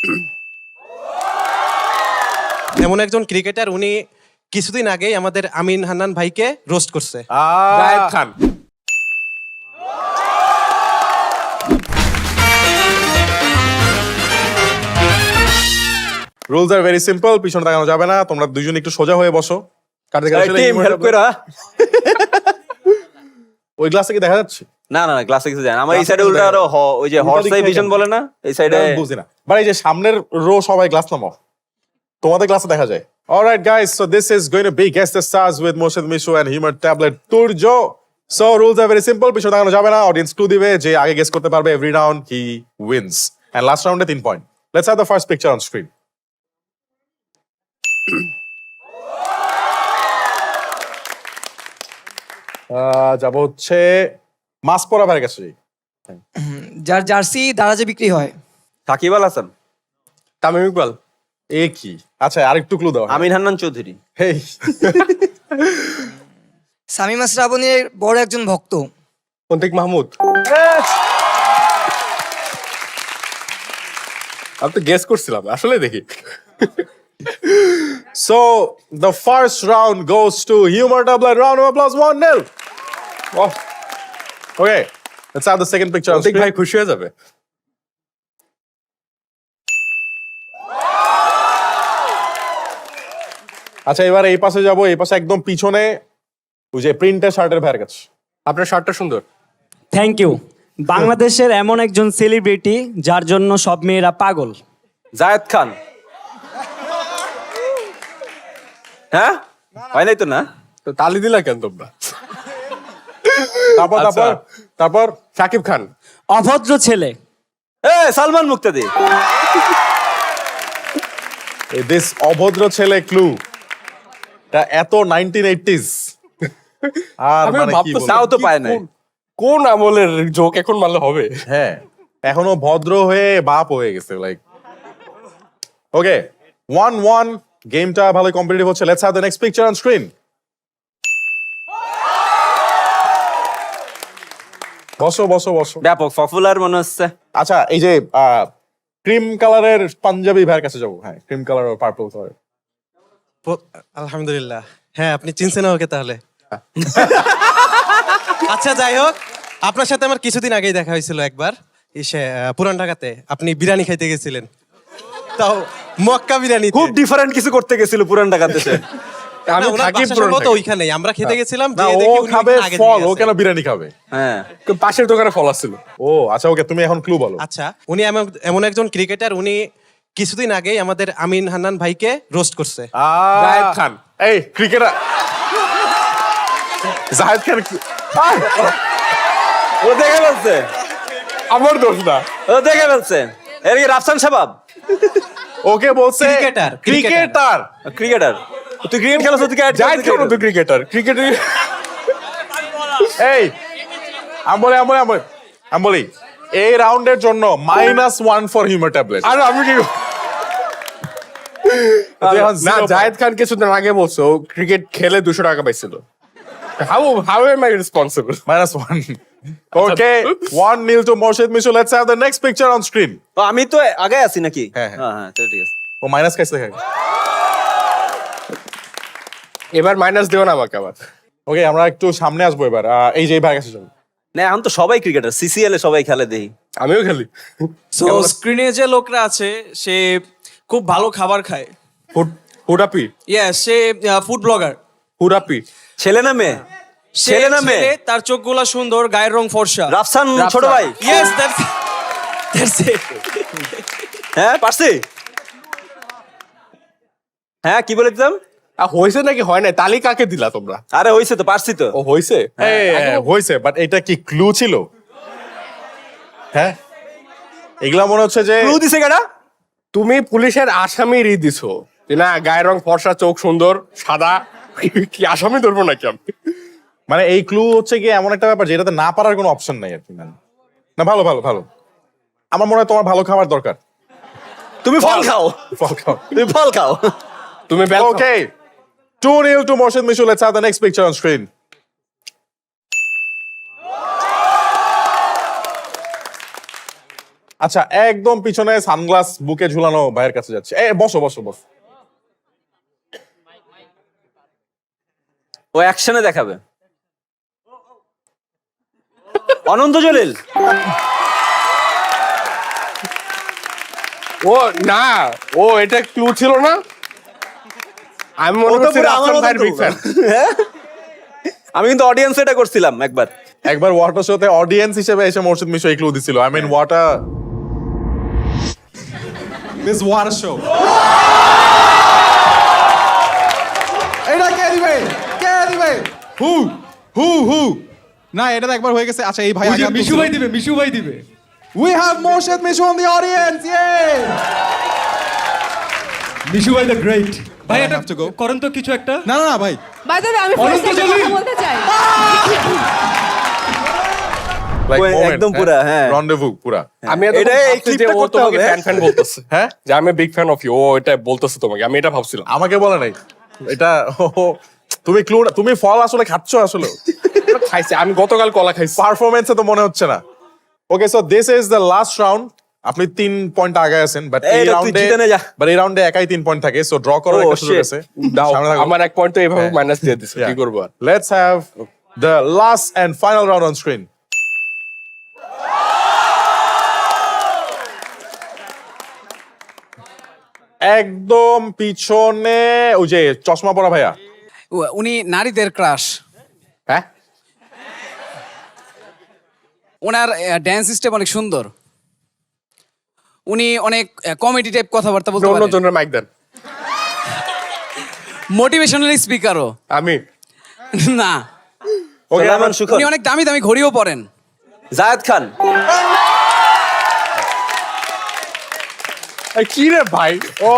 এমন একজন ক্রিকেটার উনি কিছুদিন আগেই আমাদের আমিন হান্নান ভাইকে রোস্ট করছে। Zayed Khan. Rules are very simple পিছনে তাকানো যাবে না তোমরা দুজন একটু সোজা হয়ে বসো। হেল্প করা। ওই গ্লাসে কি দেখা যাচ্ছে? না না ক্লাসে কিছু যায় না। আমার এই সাইডে উল্টা আরও ওই যে হর্স আই ভিশন বলে না? এই সাইডে বুঝি না। বাট এই যে সামনের রো সবাই গ্লাস নামাও। তোমাদের ক্লাসে দেখা যায়। Alright guys so this is going to be guess the stars with Morshed Mishu and humour tablet Turjo so rules are very simple পিছনে তাকানো যাবে না। অডিয়েন্স ক্লু দিবে যে আগে গেস করতে পারবে every round he wins and last রাউন্ডে তিন point let's have the first picture on screen যাব হচ্ছে মাস পরা ভাইয়ের কাছে যার জার্সি দারাজে বিক্রি হয়। সাকিব আল হাসান। তামিম ইকবাল। এ কি? আচ্ছা আরেকটু ক্লু দাও। আমিন হান্নান চৌধুরী। হেই। সামিমা শ্রাবণের বড় একজন ভক্ত। অন্তিক মাহমুদ। আমি তো গেস করছিলাম আসলে দেখি। So the first round goes to Humor Doublet. Round of applause, one nil. Okay, let's have the second picture. screen. ভাই খুশি হয়ে যাবে। আচ্ছা এবার এই পাশে যাব এই পাশে একদম পিছনে ওই যে প্রিন্টের শার্টের ভাইয়ের কাছে। আপনার শার্টটা সুন্দর। থ্যাংক ইউ বাংলাদেশের এমন একজন সেলিব্রিটি যার জন্য সব মেয়েরা পাগল। জায়েদ খান। হ্যাঁ? হয় নাই তো না? তো তালি দিলা কেন তোমরা? তারপর আচ্ছা। তারপর তারপর শাকিব খান। অভদ্র ছেলে। এ সালমান মুক্তাদি। দিস অভদ্র ছেলে ক্লু তা এত নাইনটিন এইটিস আর আমি মানে কি তাও তো পায় নাই। কোন- আমলের জোক এখন মারলে হবে? হ্যাঁ। এখনও ভদ্র হয়ে বাপ হয়ে গেছে লাইক ওকে ওয়ান ওয়ান গেমটা ভালো কম্পিটিটিভ হচ্ছে। Let's have the next picture on screen বসো বসো বসো। ব্যাপক পপুলার মনে হচ্ছে। আচ্ছা এই যে ক্রিম কালারের পাঞ্জাবি ভাইয়ের কাছে যাব। হ্যাঁ ক্রিম কালার আর পার্পল কালার আলহামদুলিল্লাহ। হ্যাঁ আপনি চিনছেন ওকে তাহলে। আচ্ছা যাই হোক আপনার সাথে আমার কিছুদিন আগেই দেখা হয়েছিল একবার। ইসে পুরান ঢাকাতে। আপনি বিরিয়ানি খাইতে গেছিলেন। তাও মক্কা বিরিয়ানি খুব ডিফারেন্ট কিছু করতে গেছিল পুরান ঢাকাতে সে। আমি থাকি পুরনো সম্ভবত আমরা খেতে গেছিলাম ও দেখি খাবে আগে ফল ও কেন বিরিয়ানি খাবে? হ্যাঁ। পাশের দোকানে ফল আসছিল। ও আচ্ছা ওকে তুমি এখন ক্লু বলো। আচ্ছা উনি এমন এমন একজন ক্রিকেটার উনি কিছুদিন আগেই আমাদের আমিন হান্নান ভাইকে রোস্ট করছে। জায়েদ খান। এই ক্রিকেটার জাহেদ খান ও দেখে ফেলছে। আমার দোষ না। ও দেখে ফেলছে। এর কি রাফসান সাবাব? ওকে বলছে ক্রিকেটার, ক্রিকেটার ক্রিকেটার তুই ক্রিকেট খেলো তুই খান তো ক্রিকেটার ক্রিকেটার এই আমি বলি আমি বলি আমি বলি এই রাউন্ডের জন্য minus one for humour tablet আর আমি কি না জায়েদ খান কিছুদিন আগে বলছো ক্রিকেট খেলে দুশো টাকা পাইছিল। How how am I responsible minus one okay one nil to Morshed Mishu let's have the next picture on screen ও, আমি তো আগে আছি নাকি? হ্যাঁ, হ্যাঁ। হ্যাঁ হ্যাঁ ঠিক আছে। ও মাইনাস খাইছে দেখে এবার মাইনাস দিও না আমাকে আবার। ওকে আমরা একটু সামনে আসব এবার। আহ, এই যে এই ভাই কাছে না এখন তো সবাই ক্রিকেটার সিসিএল এ সবাই খেলে দেখি। আমিও খেলি। সো স্ক্রিনে যে লোকরা আছে সে খুব ভালো খাবার খায়। ফুড ফুডাপি ইয়া সে ফুড ব্লগার ফুডাপি ছেলে না মেয়ে? ছেলে না মেয়ে? তার চোখগুলা সুন্দর গায়ের রং ফর্সা। রাফসান ছোট ভাই? ইয়েস দ্যাটস দ্যাটস ইট হ্যাঁ পারছি? হ্যাঁ কি বলে দিতাম? হয়েছে নাকি? হয় না তালি কাকে দিলা তোমরা? আরে হইছে তো পারছি তো। ও হয়েছে হয়েছে বাট এটা কি ক্লু ছিল? হ্যাঁ? এগুলা মনে হচ্ছে যে ক্লু দিছে কেডা? তুমি পুলিশের আসামি রি দিছো। যে না গায়ের রং ফর্সা চোখ সুন্দর সাদা। কি আসামি ধরবো নাকি আমি? মানে এই ক্লু হচ্ছে কি এমন একটা ব্যাপার যেটাতে না পারার কোনো অপশন নাই আর কি মানে না ভালো ভালো ভালো। আমার মনে হয় তোমার ভালো খাবার দরকার। তুমি ফল খাও। ফল খাও। তুমি ফল খাও। তুমি। Okay. 2 0 to Morshed Mishu. Let's have the next picture on screen. আচ্ছা একদম পিছনে সানগ্লাস বুকে ঝুলানো ভাইয়ের কাছে যাচ্ছে। এ বসো বসো বসো। ও অ্যাকশনে দেখাবে। অনন্ত জলিল। ও না ও এটা ক্লু ছিল না? আমি মনে ও করছি আমার রাফসান ভাইয়ের বিগ ফ্যান? আমি কিন্তু অডিয়েন্স এটা করছিলাম একবার। একবার ওয়াটার শোতে অডিয়েন্স হিসেবে এসে মোর্শেদ মিশো ক্লু দিছিল। I mean water miss water show এটা কে দিবে? কে দিবে? হু হু হু না এটা তো একবার হয়ে গেছে। আচ্ছা এই ভাই আগে মিশু ভাই দিবে মিশু ভাই দিবে। We have Morshed Mishu on the audience ইয়ে মিশু ভাই দ্য গ্রেট ভাই এটা করেন তো কিছু একটা। না না না ভাই। বাই দ্য আমি ফার্স্ট একটা কথা বলতে চাই। একদম পুরা, হ্যাঁ। পুরা। আমি এটা এটা এই এই clipটা ও করতে তোমাকে হবে। ফ্যান ফ্যান বলতেছে। হ্যাঁ? যে আমি বিগ ফ্যান অফ ইউ ও এটা বলতেছে তোমাকে। আমি এটা ভাবছিলাম। আমাকে বলে নাই। এটা ও, তুমি ক্লু তুমি ফল আসলে খাচ্ছ আসলে। খাইছে আমি গতকাল কলা খাইছি। পারফরমেন্সে তো মনে হচ্ছে না। Okay so this is the last round আপনি তিন পয়েন্ট আগে আছেন বাট এই রাউন্ডে জিতে নে যা। বাট এই রাউন্ডে একাই তিন পয়েন্ট থাকে সো ড্র করার Oh, একটা সুযোগ আছে। আমার এক পয়েন্ট তো এইভাবে হ্যাঁ। মাইনাস দিয়ে দিছে কি করব আর? Let's have the last and final round on screen একদম পিছনে ওই যে চশমা পরা ভাইয়া। উনি নারীদের ক্রাশ হ্যাঁ? ওনার ড্যান্স সিস্টেম অনেক সুন্দর। উনি অনেক কমেডি টাইপ কথাবার্তা বলতে পারেন। জনের মাইক দেন। মোটিভেশনাল স্পিকারও আমি? না। ওকে সালমান সুখন উনি অনেক দামি দামি ঘড়িও পরেন। জায়েদ খান। এই কি রে ভাই? ও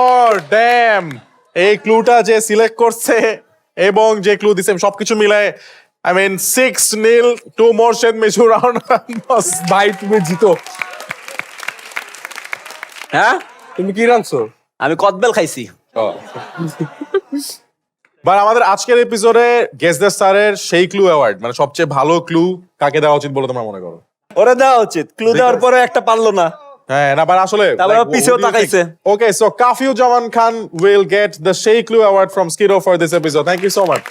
ড্যাম এই ক্লুটা যে সিলেক্ট করছে এবং যে ক্লু দিছে সবকিছু মিলায় I mean six nil to Morshed Mishu round ভাই তুমি জিতো। হ্যাঁ? তুমি কি রানছো আমি কদবেল খাইছি। বাট আমাদের আজকের এপিসোডে গেস দ্য স্টারের সেই ক্লু অ্যাওয়ার্ড মানে সবচেয়ে ভালো ক্লু কাকে দেওয়া উচিত বলে তোমরা মনে করো? ওরে দেওয়া উচিত। ক্লু দেওয়ার পরে একটা পারল না। হ্যাঁ না আসলে পিছেও তাকাইছে। Okay so Kafiu Zaman Khan will get the সেই clue award from স্কিরো for this episode thank you so much